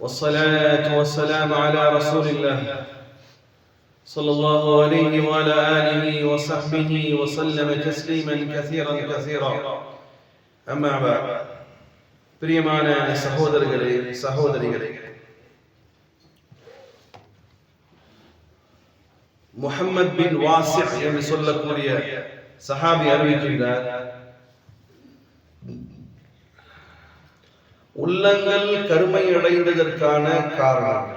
والصلاة والسلام على رسول الله صلى الله عليه وعلى آله وصحبه وسلم تسليما كثيرا كثيرا أما بعد பிரியமான சகோதரர்களே சகோதரிகளே முஹம்மத் பின் வாசி என்று சொல்லக்கூடிய சஹாபி அறிவிக்கின்றார் உள்ளங்கள் கருமை அடைந்ததற்கான காரணம்.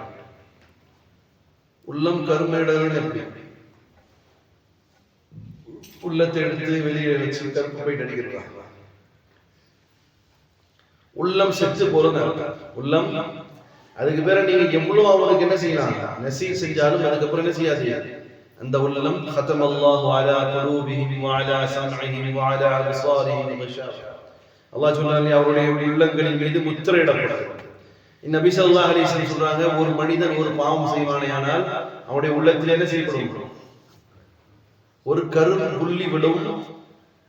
உள்ளம் கருமை அடைவது எப்படி? உள்ளத்தை எடுத்து வெளியே வச்சு கருப்பு போயிட்டு அடிக்கிறாங்க உள்ளம் செத்து போறது உள்ளம் அதுக்கு பேர நீங்க எவ்வளவு அவனுக்கு என்ன செய்யலாம்? நெசி செஞ்சாலும் அதுக்கப்புறம் என்ன செய்யா செய்யாது? அந்த உள்ளம் ஹத்தம் அல்லாஹ் அலா குலூபிஹிம் வஅலா சம்இஹிம் வஅலா அப்சாரிஹிம் வஷாஷா அல்லாஹ் சொன்னாலே அவருடைய உள்ளங்களின் மீது முத்திரையிடப்படாது நபி ஸல்லல்லாஹு அலைஹி சொல்றாங்க ஒரு மனிதன் ஒரு பாவம் செய்வானே ஆனால் அவனுடைய உள்ளத்தில் என்ன செய்யப்படும்? ஒரு கரு புள்ளி விடும்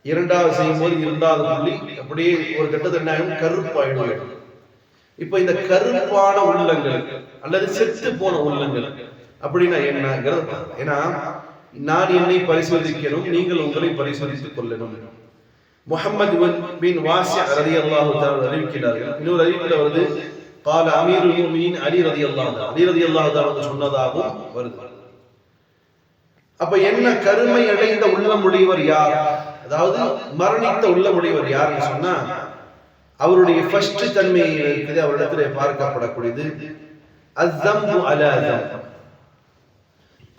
இரண்டாவது செய்யும் போது இரண்டாவது புள்ளி அப்படியே ஒரு கட்டத்தில் என்ன ஆகும் கருப்பாயிடும் இப்ப இந்த கருப்பான உள்ளங்கள் அல்லது செத்து போன உள்ளங்கள் அப்படின்னா என்னங்கிறது ஏன்னா நான் என்னை பரிசோதிக்கணும் நீங்கள் உங்களை பரிசோதித்துக் கொள்ளணும். முகமது பின் வாசி ரதி அல்லாஹு அறிவிக்கிறார்கள் இன்னொரு அறிவிப்பில் வருது கால அமீர் மீன் அலி ரதி அல்லாஹ் அலி ரதி அல்லாஹு சொன்னதாகவும் வருது. அப்ப என்ன கருமை அடைந்த உள்ளம் உடையவர் யார்? அதாவது மரணித்த உள்ளம் உடையவர் யாருன்னு சொன்னா அவருடைய ஃபர்ஸ்ட் தன்மை இருக்குது அவரிடத்துல பார்க்கப்படக்கூடியது அஸ்தம்பு அலாதம்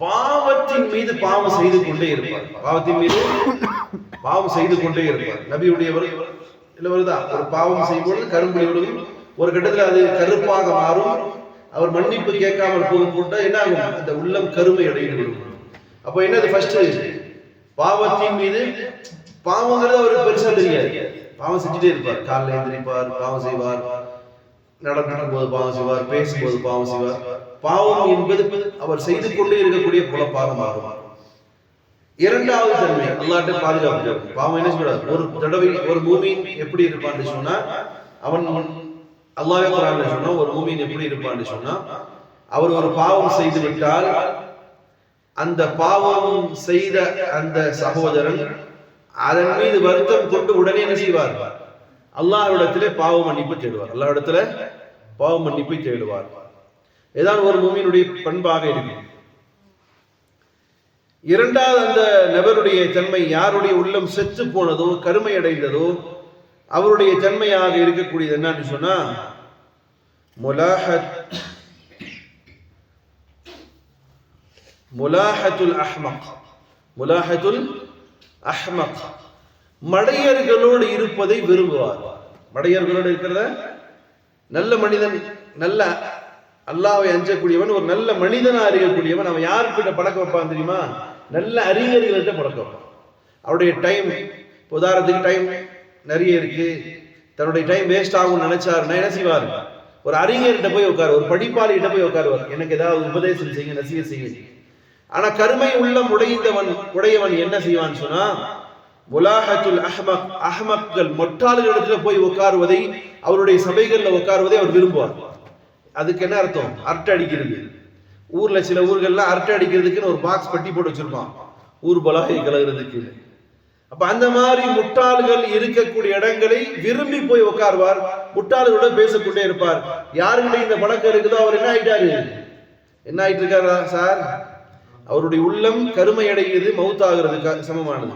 பாவத்தின் மீது பாவம் செய்து கொண்டே இருப்பார். பாவத்தின் மீது பாவம் செய்து கொண்டே இருப்பார். நபியுடையவர் இல்ல வருதா ஒரு பாவம் செய்யும்போது கரும்புலி விடுவோம் ஒரு கட்டத்தில் அது கருப்பாக மாறும். அவர் மன்னிப்பு கேட்காமல் போகும் போட்டா என்ன ஆகும் அந்த உள்ளம் கருமை அடைந்து விடும். அப்போ என்னது ஃபர்ஸ்ட் பாவத்தின் மீது பாவங்கிறது அவருக்கு பெருசா தெரியாது. பாவம் செஞ்சுட்டே இருப்பார். காலைல எந்திரிப்பார் பாவம் செய்வார். நடக்கும் போது பாவம் செய்வார் பேசும்போது பாவம் செய்வார். பாவம் என்பது அவர் செய்து கொண்டே இருக்கக்கூடிய புலப்பாக மாறும். இரண்டாவது தன்மை அல்லாட்ட பாதுகாப்பு. பாவம் என்ன சொல்றாரு? ஒரு தடவை ஒரு பூமியின் எப்படி இருப்பான்னு சொன்னா அவன் அல்லாவே குரான்ல சொன்னா ஒரு பூமியின் எப்படி இருப்பான்னு சொன்னா அவர் ஒரு பாவம் செய்து விட்டால் அந்த பாவம் செய்த அந்த சகோதரன் அதன் மீது வருத்தம் கொண்டு உடனே என்ன செய்வார்? அல்லாஹ்விடத்திலே பாவ மன்னிப்பு தேடுவார். அல்லாஹ்விடத்துல பாவ மன்னிப்பு தேடுவார். ஏதாவது ஒரு மூமியினுடைய பண்பாக இருக்கும். இரண்டாவது அந்த நபருடைய தன்மை யாருடைய உள்ளம் செத்து போனதோ கருமை அடைந்ததோ அவருடைய தன்மையாக இருக்கக்கூடியது என்னன்னு சொன்னா முலாஹத் முலாஹத்துல் அஹ்மக் முலாஹத்துல் அஹ்மக். மடையர்களோடு இருப்பதை விரும்புவார். மடையர்களோடு இருக்கிறத நல்ல மனிதன் நல்ல அல்லாவை அஞ்சக்கூடியவன் ஒரு நல்ல மனிதனா அறியக்கூடியவன் அவன் யாருக்கிட்ட பழக்க வைப்பான் தெரியுமா? நல்ல அறிஞர்கள்ட்ட பழக்க வைப்பான் அவருடைய டைம் உதாரணத்துக்கு டைம் நிறைய இருக்கு. தன்னுடைய டைம் வேஸ்ட் ஆகும்னு நினைச்சாருன்னா என்ன செய்வார்? ஒரு அறிஞர்கிட்ட போய் உட்காரு ஒரு படிப்பாளிகிட்ட போய் உட்காருவார். எனக்கு ஏதாவது உபதேசம் செய்யுங்க நசிய செய்யுங்க. ஆனா கருமை உள்ளம் உடைந்தவன் உடையவன் என்ன செய்வான்னு சொன்னா முலாஹத்துல் அஹ்மக் அஹ்மக்கள் மொட்டாளர்களிடத்துல போய் உட்காருவதை அவருடைய சபைகள்ல உட்காருவதை அவர் விரும்புவார். அதுக்கு என்ன அர்த்தம்? அரட்டை அடிக்கிறது. ஊர்ல சில ஊர்கள்லாம் அரட்டை அடிக்கிறதுக்குன்னு ஒரு பாக்ஸ் பட்டி போட்டு வச்சிருப்பான். ஊர் பலகை கலகிறதுக்கு அப்ப அந்த மாதிரி முட்டாள்கள் இருக்கக்கூடிய இடங்களை விரும்பி போய் உட்காருவார். முட்டாள்களோட பேசிக்கொண்டே இருப்பார். யாருக்கிட்ட இந்த பழக்கம் இருக்குதோ அவர் என்ன ஆயிட்டாரு? என்ன ஆயிட்டு இருக்காரா சார்? அவருடைய உள்ளம் கருமை அடைகிறது மவுத்தாகிறது சமமானது.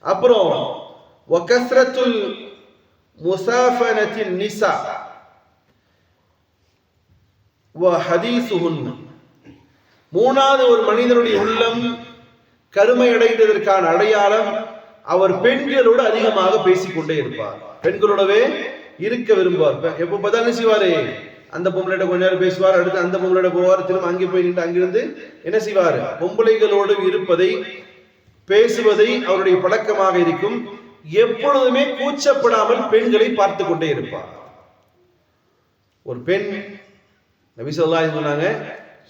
அப்புறம் வகஸ்ரத்துல் முசாஃபனத்தின் நிசா வ மூணாவது ஒரு மனிதனுடைய உள்ளம் கருமை அடைந்ததற்கான அடையாளம் அவர் பெண்களோடு அதிகமாக பேசிக்கொண்டே இருப்பார். பெண்களோடவே இருக்க விரும்புவார். எப்போ பார்த்தாலும் செய்வாரு? அந்த பொம்பளைகிட்ட கொஞ்ச நேரம் பேசுவார் அடுத்து அந்த பொம்பளையிட போவார் திரும்ப அங்கே போய் நின்று அங்கிருந்து என்ன செய்வார்? பொம்பளைகளோடு இருப்பதை பேசுவதை அவருடைய பழக்கமாக இருக்கும். எப்பொழுதுமே கூச்சப்படாமல் பெண்களை பார்த்து கொண்டே இருப்பார். ஒரு பெண் நபி சொல்லாஹி சொன்னாங்க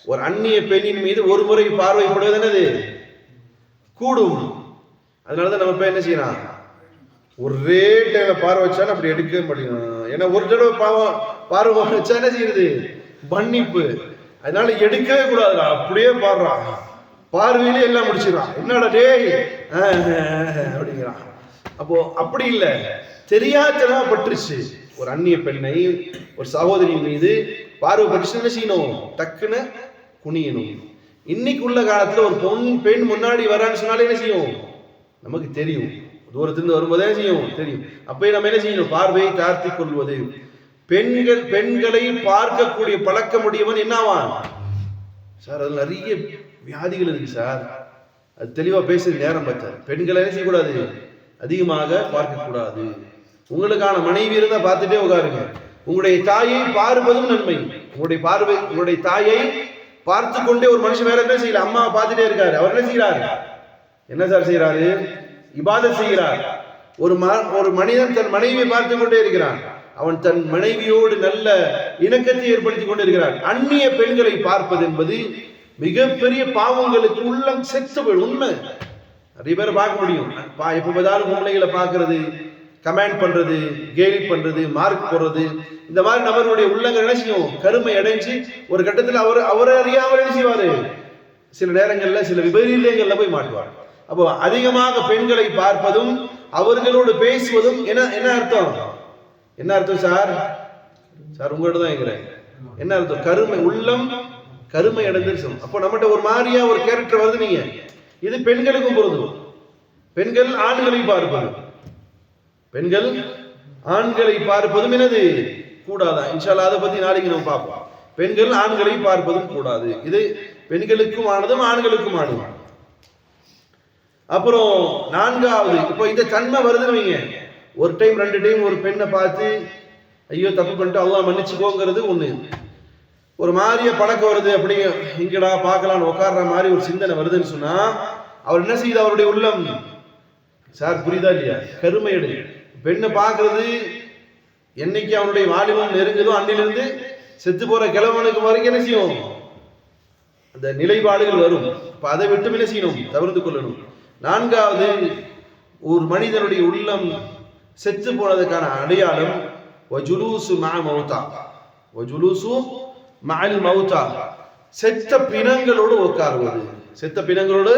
ஒரு அந்நிய பெண்ணின் மீது ஒரு முறை பார்வைப்படுவது என்னது கூடும். அதனாலதான் நம்ம இப்போ என்ன செய்யலாம்? ஒரே டைம்ல பார்வை வச்சாலும் அப்படி எடுக்கவே மாட்டேங்கிறோம் ஏன்னா ஒரு தடவை பாவம் பார்வை வச்சா என்ன செய்யுது மன்னிப்பு. அதனால எடுக்கவே கூடாதுடா. அப்படியே பாடுறான். பார்வையிலே எல்லாம் முடிச்சிடறான். என்னடா டேய்? அப்படிங்கிறான். அப்போ அப்படி இல்லை. தெரியாதனமா பட்டுருச்சு ஒரு அந்நிய பெண்ணை ஒரு சகோதரி மீது பார்வை பட்டுச்சு என்ன செய்யணும்? டக்குன்னு குனியணும். இன்னைக்கு உள்ள காலத்துல ஒரு பொன் பெண் முன்னாடி வரான்னு சொன்னாலே என்ன செய்யும்? நமக்கு தெரியும். தூரத்திலிருந்து வரும்போதே என்ன செய்யும்? தெரியும். அப்பயே நம்ம என்ன செய்யணும்? பார்வையை தாழ்த்தி கொள்வது. பெண்கள் பெண்களை பார்க்கக்கூடிய பழக்கமுடையவன் என்னவான் சார் அது நிறைய வியாதிகள் இருக்கு சார். அது தெளிவா பேசுறது நேரம் பார்த்தார் பெண்களை என்ன செய்யக்கூடாது? அதிகமாக பார்க்கக்கூடாது. உங்களுக்கான மனைவி இருந்தால் பார்த்துட்டே உட்காருங்க. உங்களுடைய தாயை பார்ப்பதும் நன்மை. உங்களுடைய பார்வை உங்களுடைய தாயை பார்த்து கொண்டே ஒரு மனுஷன் வேற என்ன செய்யல? அம்மாவை பார்த்துட்டே இருக்காரு. அவர் என்ன செய்யறாரு என்ன சார் செய்யறாரு இபாதத் செய்கிறார். ஒரு ம- ஒரு மனிதன் தன் மனைவியை பார்த்து கொண்டே இருக்கிறான். அவன் தன் மனைவியோடு நல்ல இணக்கத்தை ஏற்படுத்தி கொண்டிருக்கிறான். அந்நிய பெண்களை பார்ப்பது என்பது மிகப்பெரிய பாவங்களுக்கு உள்ளம் செத்து உண்மை. நிறைய பேர் பார்க்க முடியும். பா எப்ப பார்த்தாலும் பொம்பளைகளை பார்க்கறது. கமெண்ட் பண்றது கேலி பண்றது மார்க் போடுறது இந்த மாதிரி நபருடைய உள்ளங்கள் என்ன செய்யும்? கருமை அடைஞ்சு ஒரு கட்டத்தில் அவர் அவரை அறியாமல் என்ன செய்வார்? சில நேரங்களில் சில விபரீதங்களில் போய் மாட்டுவார். அப்போ அதிகமாக பெண்களை பார்ப்பதும் அவர்களோடு பேசுவதும் என்ன என்ன அர்த்தம்? என்ன அர்த்தம் சார்? சார் உங்கள்கிட்ட தான் இருக்கிறேன் என்ன அர்த்தம்? கருமை உள்ளம் கருமை அடைஞ்சிருச்சு அப்போ நம்மகிட்ட ஒரு மாதிரியா ஒரு கேரக்டர் வருது நீங்க. இது பெண்களுக்கும் பொருந்தும். பெண்கள் ஆண்களை பார்ப்பாங்க பெண்கள் ஆண்களை பார்ப்பதும் என்னது? கூடாதான் இன்ஷால்லா அதை பத்தி நாளைக்கு நம்ம பார்ப்போம். பெண்கள் ஆண்களை பார்ப்பதும் கூடாது. இது பெண்களுக்கும் ஆனதும் ஆண்களுக்கும் ஆனதும். அப்புறம் நான்காவது இப்போ இந்த தன்மை வருதுன்னு வைங்க. ஒரு டைம் ரெண்டு டைம் ஒரு பெண்ணை பார்த்து ஐயோ தப்பு பண்ணிட்டு அல்லாஹ் மன்னிச்சுக்கோங்கிறது ஒண்ணு. ஒரு மாதிரியா பழக்கம் வருது அப்படி இங்கடா பார்க்கலாம்னு உட்கார்ற மாதிரி ஒரு சிந்தனை வருதுன்னு சொன்னா அவர் என்ன செய்யுது? அவருடைய உள்ளம். சார் புரியுதா இல்லையா? கருமையடு பெண்ணை பார்க்கறது என்னைக்கு அவனுடைய வாலிபம் நெருங்குதோ அன்னிலிருந்து செத்து போற கிழவனுக்கு வரைக்கும் என்ன செய்யும்? அந்த நிலைப்பாடுகள் வரும். இப்போ அதை விட்டு என்ன செய்யணும்? தவிர்த்து கொள்ளணும். நான்காவது ஒரு மனிதனுடைய உள்ளம் செத்து போனதுக்கான அடையாளம் ஒஜுலூசு மா மௌத்தா. ஒஜுலூசு மால் மௌத்தா. செத்த பிணங்களோடு உட்காருவது. செத்த பிணங்களோடு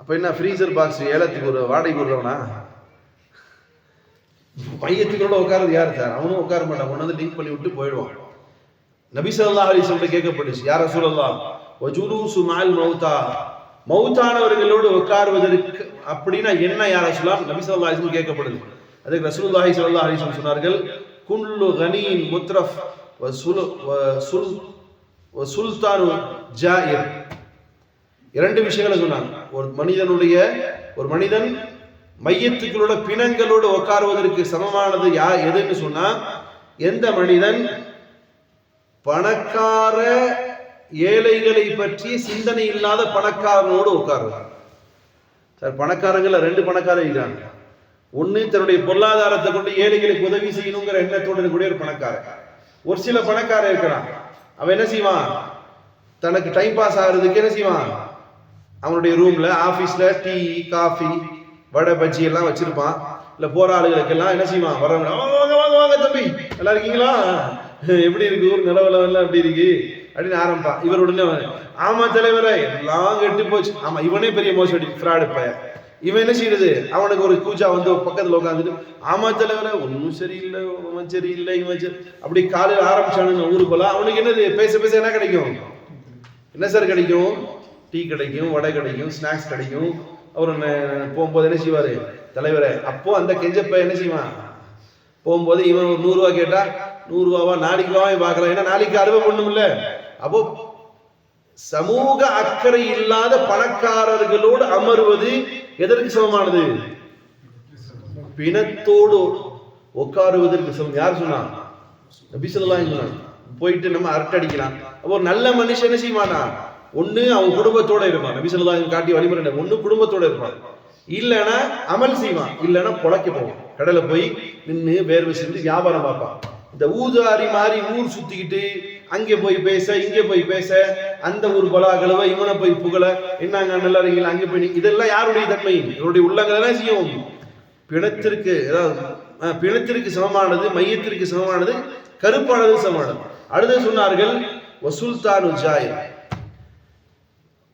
அப்ப என்ன ஃப்ரீசர் பாக்ஸ் ஏலத்துக்கு ஒரு வாடகைக்கு விடுறவனா பையத்துக்களோட உட்காரது யார்? சார் அவனும் உட்கார மாட்டான். கொண்டு வந்து லிங்க் பண்ணி விட்டு போயிடுவான். நபிசல்லா ஸல்லல்லாஹு அலைஹி கேட்கப்பட்டுச்சு யார சொல்லலாம் வஜுலூசு சுமால் மௌதா மௌத்தானவர்களோடு உட்காருவதற்கு அப்படின்னா என்ன யார சொல்லலாம் நபிசல்லா ஸல்லல்லாஹு கேட்கப்படுது. அதுக்கு ரசூலுல்லாஹி ஸல்லல்லாஹு அலைஹி சொன்னார்கள் குல்லு கனியின் முத்ரஃப் வ சுல் சுல்தானு ஜாயிர். இரண்டு விஷயங்களை சொன்னாங்க. ஒரு மனிதனுடைய ஒரு மனிதன் மையத்துக்களோட பிணங்களோடு உட்காருவதற்கு சமமானது யா எதுன்னு சொன்னா எந்த மனிதன் பணக்கார ஏழைகளை பற்றி சிந்தனை இல்லாத பணக்காரனோடு உட்காருவார் சார் பணக்காரங்கள ரெண்டு பணக்காரங்க இருக்காங்க. ஒன்று தன்னுடைய பொருளாதாரத்தை கொண்டு ஏழைகளுக்கு உதவி செய்யணுங்கிற எண்ணத்தோடு இருக்கக்கூடிய ஒரு பணக்காரன். ஒரு சில பணக்காரன் இருக்கிறான். அவன் என்ன செய்வான்? தனக்கு டைம் பாஸ் ஆகுறதுக்கு என்ன செய்வான்? அவனுடைய ரூம்ல ஆபீஸ்ல டீ காஃபி வடை பஜ்ஜி எல்லாம் வச்சிருப்பான். இல்ல போற ஆளுகளுக்கெல்லாம் என்ன செய்வான்? வரவங்க "வாங்க, வாங்க வாங்க தம்பி. நல்லா இருக்கீங்களா? எப்படி இருக்கு? ஊர் நிலவரம் எப்படி இருக்கு? அப்படின்னு ஆரம்பிப்பான். இவர் உடனே ஆமா தலைவரே எல்லாம் கெட்டு போச்சு. ஆமா இவனே பெரிய மோசடி ஃப்ராடு பையன். இவன் என்ன செய்யறது? அவனுக்கு ஒரு கூச்சா வந்து பக்கத்துல உட்காந்துட்டு ஆமா தலைவரே ஒன்றும் சரியில்லை இவன் சரியில்லை இவன் சரி அப்படி காலையில் ஆரம்பிச்சானுங்க ஊருக்குள்ள அவனுக்கு என்னது? பேச பேச என்ன கிடைக்கும்? என்ன சார் கிடைக்கும்? டீ கிடைக்கும் வடை கிடைக்கும் ஸ்நாக்ஸ் கிடைக்கும். அவர் போகும்போது என்ன செய்வாரு? தலைவரே அப்போ அந்த கெஞ்சப்ப என்ன செய்வான்? போகும்போது இவன் ஒரு நூறுரூவா கேட்டா நூறுரூவாவா நாளைக்கு பார்க்கலாம். ஏன்னா நாளைக்கு அறுவை பண்ணும்ல அப்போ சமூக அக்கறை இல்லாத பணக்காரர்களோடு அமர்வது எதற்கு சமமானது? பிணத்தோடு உட்காருவதற்கு சமம். யார் சொன்னா? நபி ஸல்லல்லாஹு போயிட்டு நம்ம அரட்டை அடிக்கலாம். அப்போ நல்ல மனுஷன் என்ன செய்வானா? ஒன்று அவன் குடும்பத்தோட இருப்பான். நபி காட்டி வழிமுறை ஒன்று குடும்பத்தோட இருப்பான். இல்லைன்னா அமல் செய்வான். இல்லைன்னா பொழைக்க போவான். கடலை போய் நின்று வேர்வை செஞ்சு வியாபாரம் பார்ப்பான். இந்த ஊதாரி மாதிரி ஊர் சுத்திக்கிட்டு அங்கே போய் பேச இங்கே போய் பேச அந்த ஊர் பலாகலவ இவனை போய் புகழ என்னங்க நல்லா இருக்கீங்களா அங்கே போய் இதெல்லாம் யாருடைய தன்மை? இவருடைய உள்ளங்கள் எல்லாம் செய்யும். பிணத்திற்கு ஏதாவது பிணத்திற்கு சமமானது மையத்திற்கு சமமானது கருப்பானது சமமானது. அடுத்து சொன்னார்கள் வசுல்தானு ஜாயிர்.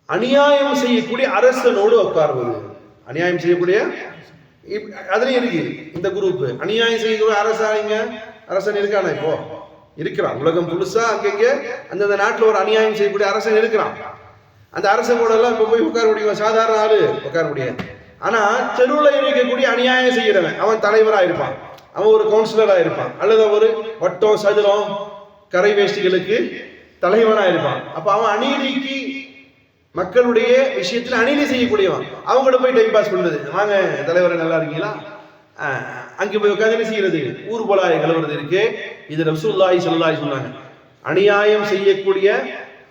அநியாயம் செய்யக்கூடிய அரசனோடு உட்கார்வது. அநியாயம் செய்யக்கூடிய இப்- அதுலயும் இருக்கு. இந்த குரூப் அநியாயம் செய்யக்கூடிய அரசாங்க அரசன் இருக்கானா இப்போ? இருக்கிறான். உலகம் புதுசா அங்கங்க அந்தந்த நாட்டுல ஒரு அநியாயம் செய்யக்கூடிய அரசன் இருக்கிறான். அந்த அரசன் கூட எல்லாம் இப்ப போய் உட்கார முடியும். சாதாரண ஆளு உட்கார முடியாது. ஆனா தெருவில் இருக்கக்கூடிய அநியாயம் செய்கிறவன் அவன் தலைவரா இருப்பான். அவன் ஒரு கவுன்சிலரா இருப்பான். அல்லது ஒரு வட்டம் சதுரம் கரை வேஷ்டிகளுக்கு தலைவனா இருப்பான். அப்ப அவன் அநீதிக்கு மக்களுடைய விஷயத்துல அணிலை செய்யக்கூடியவன். அவங்கள போய் டைம் பாஸ் பண்ணுறது. வாங்க தலைவரை நல்லா இருக்கீங்களா? அங்கே போய் உட்காந்து செய்யறது ஊர் போலாய கலவரது இருக்கு. இது ரசூல்லாய் சொல்லாய் சொன்னாங்க. அநியாயம் செய்யக்கூடிய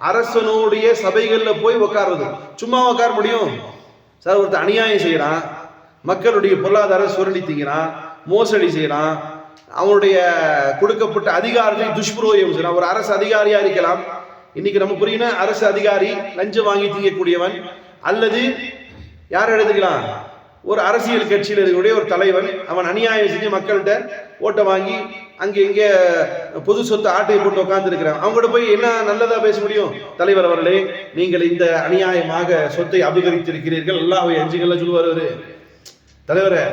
அரசனுடைய சபைகள்ல போய் உட்கார்றது. சும்மா உட்கார முடியும். சார் ஒருத்தர் அநியாயம் செய்யறான் மக்களுடைய பொருளாதார சுரண்டி திங்கிறான். மோசடி செய்யறான் அவனுடைய கொடுக்கப்பட்ட அதிகாரத்தை துஷ்பிரோயம் செய்யறான் ஒரு அரசு அதிகாரியா இருக்கலாம். இன்னைக்கு நம்ம புரியுனா அரசு அதிகாரி லஞ்சம் வாங்கி திங்கக்கூடியவன் அல்லது யார் எடுத்துக்கலாம் ஒரு அரசியல் கட்சியில் இருக்கக்கூடிய ஒரு தலைவன் அவன் அநியாயம் செஞ்சு மக்கள்கிட்ட ஓட்டை வாங்கி அங்கே இங்கே பொது சொத்து ஆட்டையை போட்டு உட்காந்துருக்கிறான் அவங்க கூட போய் என்ன நல்லதாக பேச முடியும் தலைவர் அவர்களே நீங்கள் இந்த அநியாயமாக சொத்தை அபகரித்திருக்கிறீர்கள் அல்லாஹ்வை அஞ்சுகள்லாம் சொல்லுவார் அவரு தலைவரே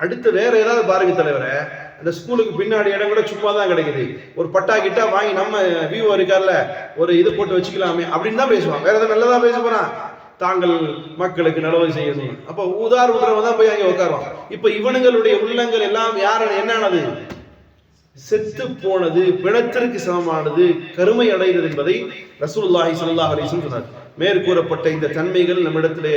அடுத்து வேற ஏதாவது பாருங்க தலைவரை அந்த ஸ்கூலுக்கு பின்னாடி இடம் கூட சும்மா தான் கிடைக்குது. ஒரு பட்டா கிட்டா வாங்கி நம்ம விவோ இருக்கார்ல ஒரு இது போட்டு வச்சுக்கலாமே அப்படின்னு தான் பேசுவான். வேற எதாவது நல்லதா பேச போறான்? தாங்கள் மக்களுக்கு நலவை செய்யணும். அப்ப உதார் உதரவை தான் போய் அங்கே உட்காருவான் இப்ப இவனுங்களுடைய உள்ளங்கள் எல்லாம் யார் என்னானது செத்து போனது பிணத்திற்கு சமமானது கருமை அடைகிறது என்பதை ரசூல்லாஹி ஸல்லல்லாஹு அலைஹி சொன்னார். மேற்கூறப்பட்ட இந்த தன்மைகள் நம்மிடத்திலே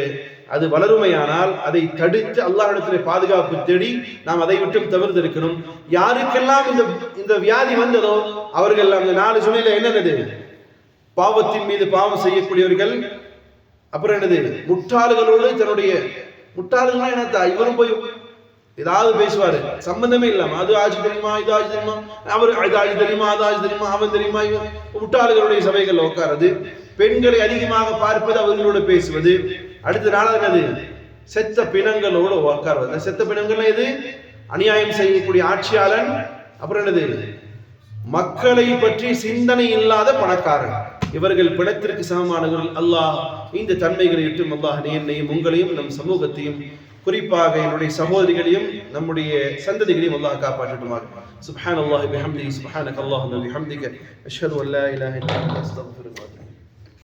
அது வளருமையானால் அதை தடுத்து அல்லாஹிடத்திலே பாதுகாப்பு தேடி நாம் அதை விட்டும் தவிர்த்து இருக்கணும் யாருக்கெல்லாம் இந்த இந்த வியாதி வந்ததோ அவர்கள் அந்த நாலு சுனையில என்னது பாவத்தின் மீது பாவம் செய்யக்கூடியவர்கள் அப்புறம் என்னது? முட்டாள்களோடு தன்னுடைய முட்டாள்கள்னா என்னத்தா? இவரும் போய் ஏதாவது பேசுவாரு. சம்பந்தமே இல்லாம அது ஆஜி தெரியுமா? இது ஆஜி தெரியுமா? அவர் இது ஆஜி தெரியுமா? அது ஆஜி தெரியுமா? அவன் தெரியுமா? இவன் முட்டாள்களுடைய சபைகள்ல உட்காருது பெண்களை அதிகமாக பார்ப்பது அவர்களோடு பேசுவது. அடுத்த நாளாக அது செத்த பிணங்களோடு உட்காருவது செத்த பிணங்கள்ல எது? அநியாயம் செய்யக்கூடிய ஆட்சியாளன் அப்புறம் என்னது? மக்களை பற்றி சிந்தனை இல்லாத பணக்காரன். இவர்கள் பிணத்திற்கு சமமானவர்கள். அல்லாஹ் இந்த தன்மைகளை விட்டு அல்லாஹ் என்னையும் உங்களையும் நம் சமூகத்தையும் குறிப்பாக என்னுடைய சகோதரிகளையும் நம்முடைய சந்ததிகளையும் அல்லாஹ் காப்பாற்றட்டுமாக. சுப்ஹான் அல்லாஹ் பிஹம்திஹி அல்லாஹ் நபி ஹம்திக அஷ்ஹது அல்லா இலாஹ இல்லா அஸ்தக்ஃபிருல்லாஹ்